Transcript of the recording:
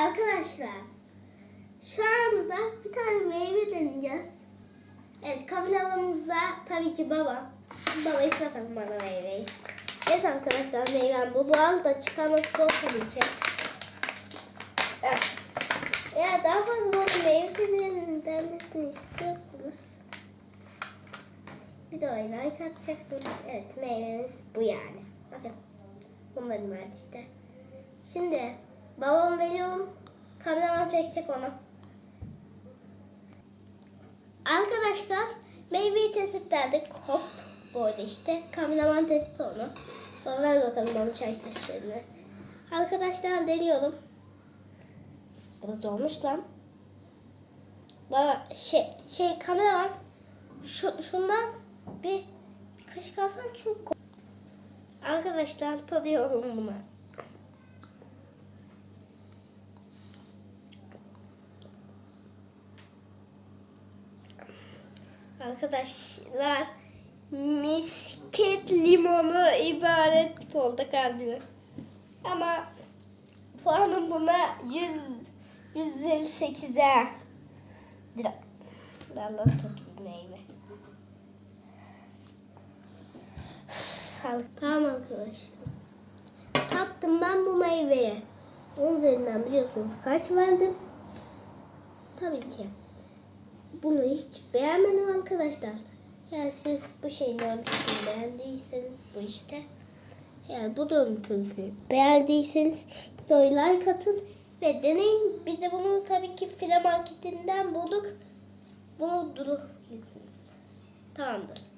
Arkadaşlar şu anda bir tane meyve deneyeceğiz. Evet kameramızda tabii ki babam. Baba hiç bana meyveyi. Evet arkadaşlar meyvem bu. Bu arada çıkarması zor tabii ki. Evet. Eğer daha fazla bana meyvesinin denmesini istiyorsanız videoya like atacaksınız. Evet meyvemiz bu yani. Bakın. Bunların var işte. Şimdi babam veriyorum. Kameraman çekecek onu. Arkadaşlar meyveyi test ettik. Hop. Böyle işte. Kameraman testi onu. Baba ver bakalım onun çay kaşığını. Arkadaşlar deniyorum. Biraz olmuş lan. Baba şey şey kameraman şu, şundan bir, bir kaşık alsana çok Arkadaşlar tadıyorum bunu. Arkadaşlar misket limonu ibaret portakallı. Ama puanım buna 100 158'e. Lira. Ben de tuttum meyve. Al- Tamam arkadaşlar. Tattım ben bu meyveye. Onun üzerinden biliyorsunuz kaç verdim. Tabii ki. Bunu hiç beğenmedim arkadaşlar. Yani siz bu şeyin örüntüsünü beğendiyseniz bu işte. Yani bu görüntüsünü beğendiyseniz videoyu like atın ve deneyin. Biz de bunu tabii ki file marketinden bulduk. Bunu durabilirsiniz. Tamamdır.